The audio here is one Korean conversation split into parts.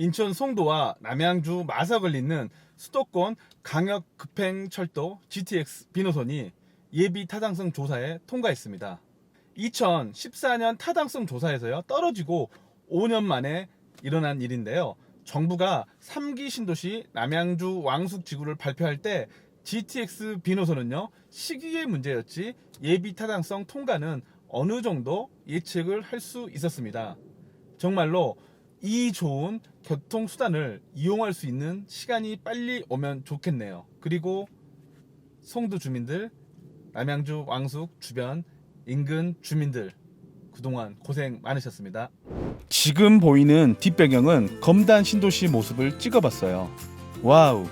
인천 송도와 남양주 마석을 잇는 수도권 강역 급행철도 GTX 비노선이 예비 타당성 조사에 통과했습니다. 2014년 타당성 조사에서요 떨어지고 5년 만에 일어난 일인데요. 정부가 3기 신도시 남양주 왕숙 지구를 발표할 때 GTX 비노선은요 시기의 문제였지 예비 타당성 통과는 어느 정도 예측을 할 수 있었습니다. 정말로 이 좋은 교통 수단을 이용할 수 있는 시간이 빨리 오면 좋겠네요. 그리고 송도 주민들, 남양주 왕숙 주변 인근 주민들 그동안 고생 많으셨습니다. 지금 보이는 뒷배경은 검단 신도시 모습을 찍어봤어요. 와우,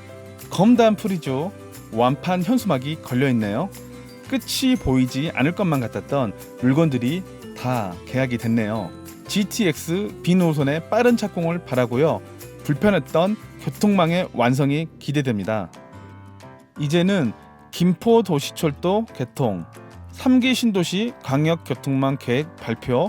검단 풀이죠. 완판 현수막이 걸려 있네요. 끝이 보이지 않을 것만 같았던 물건들이 다 계약이 됐네요. GTX B 노선의 빠른 착공을 바라고요. 불편했던 교통망의 완성이 기대됩니다. 이제는 김포 도시철도 개통, 3기 신도시 광역 교통망 계획 발표,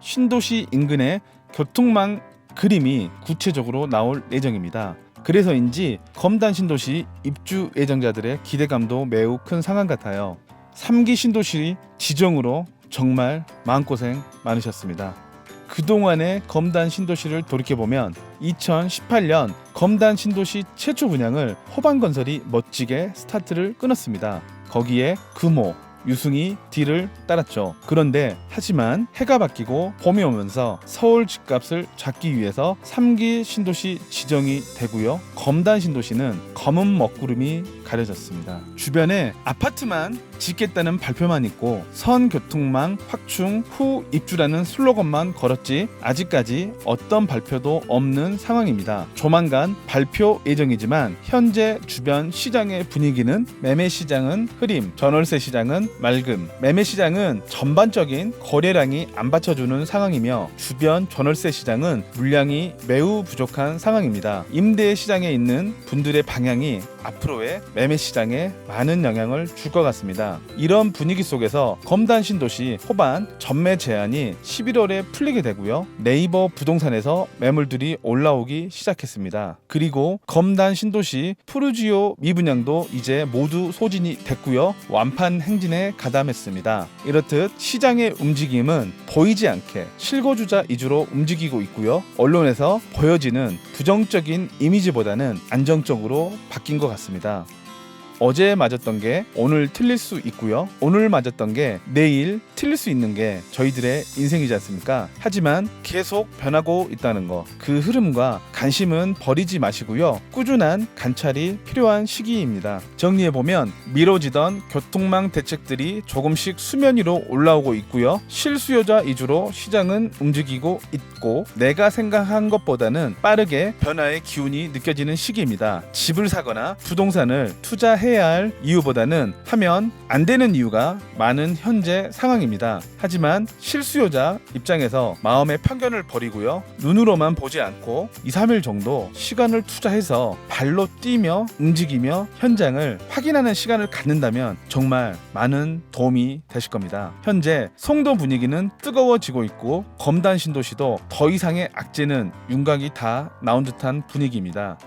신도시 인근의 교통망 그림이 구체적으로 나올 예정입니다. 그래서인지 검단 신도시 입주 예정자들의 기대감도 매우 큰 상황 같아요. 3기 신도시 지정으로 정말 마음고생 많으셨습니다. 그동안의 검단 신도시를 돌이켜보면 2018년 검단 신도시 최초 분양을 호반건설이 멋지게 스타트를 끊었습니다. 거기에 금호, 유승이 뒤를 따랐죠. 그런데 하지만 해가 바뀌고 봄이 오면서 서울 집값을 잡기 위해서 3기 신도시 지정이 되고요. 검단 신도시는 검은 먹구름이 가려졌습니다. 주변에 아파트만 짓겠다는 발표만 있고 선 교통망 확충 후 입주라는 슬로건만 걸었지 아직까지 어떤 발표도 없는 상황입니다. 조만간 발표 예정이지만 현재 주변 시장의 분위기는 매매 시장은 흐림, 전월세 시장은 맑음. 매매 시장은 전반적인 거래량이 안 받쳐주는 상황이며 주변 전월세 시장은 물량이 매우 부족한 상황입니다. 임대 시장에 있는 분들의 방향이 앞으로의 매매 시장에 많은 영향을 줄 것 같습니다. 이런 분위기 속에서 검단 신도시 호반 전매 제한이 11월에 풀리게 되고요. 네이버 부동산에서 매물들이 올라오기 시작했습니다. 그리고 검단 신도시 푸르지오 미분양도 이제 모두 소진이 됐고요. 완판 행진에 가담했습니다. 이렇듯 시장의 움직임은 보이지 않게 실거주자 위주로 움직이고 있고요. 언론에서 보여지는 부정적인 이미지보다는 안정적으로 바뀐 것 같습니다. 어제 맞았던 게 오늘 틀릴 수 있고요. 오늘 맞았던 게 내일 틀릴 수 있는 게 저희들의 인생이지 않습니까? 하지만 계속 변하고 있다는 거. 그 흐름과 관심은 버리지 마시고요. 꾸준한 관찰이 필요한 시기입니다. 정리해 보면 미뤄지던 교통망 대책들이 조금씩 수면 위로 올라오고 있고요. 실수요자 위주로 시장은 움직이고 있고 내가 생각한 것보다는 빠르게 변화의 기운이 느껴지는 시기입니다. 집을 사거나 부동산을 투자해 야 할 이유보다는 하면 안 되는 이유가 많은 현재 상황입니다. 하지만 실수요자 입장에서 마음의 편견을 버리고요. 눈으로만 보지 않고 2, 3일 정도 시간을 투자해서 발로 뛰며 움직이며 현장을 확인하는 시간을 갖는다면 정말 많은 도움이 되실 겁니다. 현재 송도 분위기는 뜨거워지고 있고 검단 신도시도 더 이상의 악재는 윤곽이 다 나온 듯한 분위기입니다.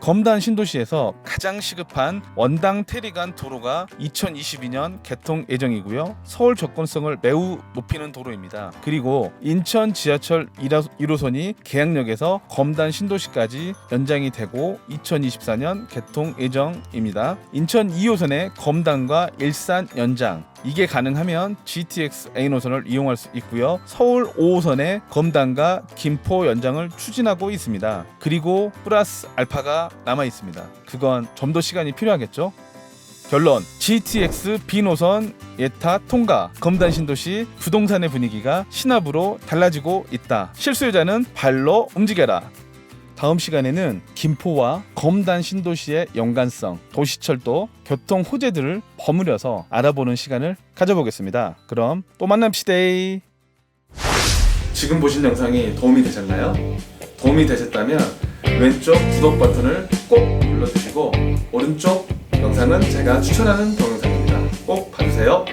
검단 신도시에서 가장 시급한 원당 테리간 도로가 2022년 개통 예정이고요. 서울 접근성을 매우 높이는 도로입니다. 그리고 인천 지하철 1호선이 계양역에서 검단 신도시까지 연장이 되고 2024년 개통 예정입니다. 인천 2호선의 검단과 일산 연장 이게 가능하면 GTX A 노선을 이용할 수 있고요. 서울 5호선의 검단과 김포 연장을 추진하고 있습니다. 그리고 플러스 알파가 남아 있습니다. 그건 좀 더 시간이 필요하겠죠. 결론 GTX B 노선 예타 통과 검단 신도시 부동산의 분위기가 신압으로 달라지고 있다. 실수요자는 발로 움직여라. 다음 시간에는 김포와 검단 신도시의 연관성, 도시철도, 교통 호재들을 버무려서 알아보는 시간을 가져보겠습니다. 그럼 또 만납시다. 지금 보신 영상이 도움이 되셨나요? 도움이 되셨다면 왼쪽 구독 버튼을 꼭 눌러주시고 오른쪽 영상은 제가 추천하는 동영상입니다. 꼭 봐주세요.